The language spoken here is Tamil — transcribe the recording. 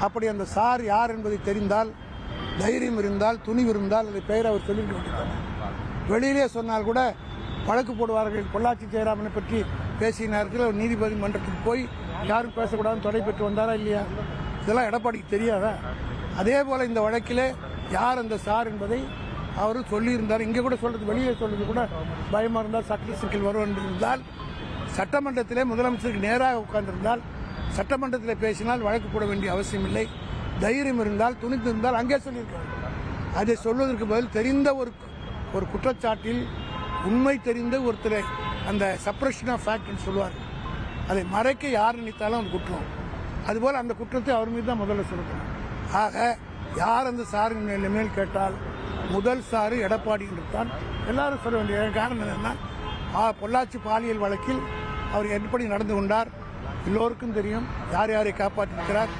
அப்படி அந்த சார் யார் என்பதை தெரிந்தால் தைரியம் இருந்தால் துணிவு இருந்தால் அதை பெயரை அவர் சொல்லிட்டு விட்டுட்டார் வெளியிலே சொன்னால் கூட வழக்கு போடுவார்கள் பொள்ளாச்சி ஜெயராமனை பற்றி பேசினார்கள் அவர் நீதிபதி மன்றத்துக்கு போய் யாரும் பேசக்கூடாதுன்னு தொலை பெற்று வந்தாரா இல்லையா? இதெல்லாம் எடப்பாடிக்கு தெரியாதா? அதே போல் இந்த வழக்கிலே யார் அந்த சார் என்பதை அவர் சொல்லியிருந்தார். இங்கே கூட சொல்றது வெளியே சொல்றது கூட பயமாக இருந்தால் சட்ட சிக்கல் வரும் என்று இருந்தால் சட்டமன்றத்திலே முதலமைச்சருக்கு நேராக உட்கார்ந்திருந்தால் சட்டமன்றத்தில் பேசினால் வழக்கு போட வேண்டிய அவசியம் இல்லை தைரியம் இருந்தால் துணிந்து இருந்தால் அங்கே சொல்லியிருக்காங்க அதை சொல்வதற்கு பதில் தெரிந்த ஒரு ஒரு குற்றச்சாட்டில் உண்மை தெரிந்த ஒருத்தரை அந்த சப்ரஷன் ஆஃப் ஃபேக்ட்னு சொல்லுவார் அதை மறைக்க யார் நினைத்தாலும் அது குற்றம். அதுபோல் அந்த குற்றத்தை அவர் மீது தான் முதல்ல சொல்லணும். ஆக யார் அந்த சாரின் மேல் கேட்டால் முதல் சாரு எடப்பாடி என்று தான் எல்லாரும் சொல்ல வேண்டிய காரணம் என்னென்னா பொள்ளாச்சி பாலியல் வழக்கில் அவர் எப்படி நடந்து கொண்டார் எல்லோருக்கும் தெரியும் யார் யாரை காப்பாற்றிருக்கிறார்?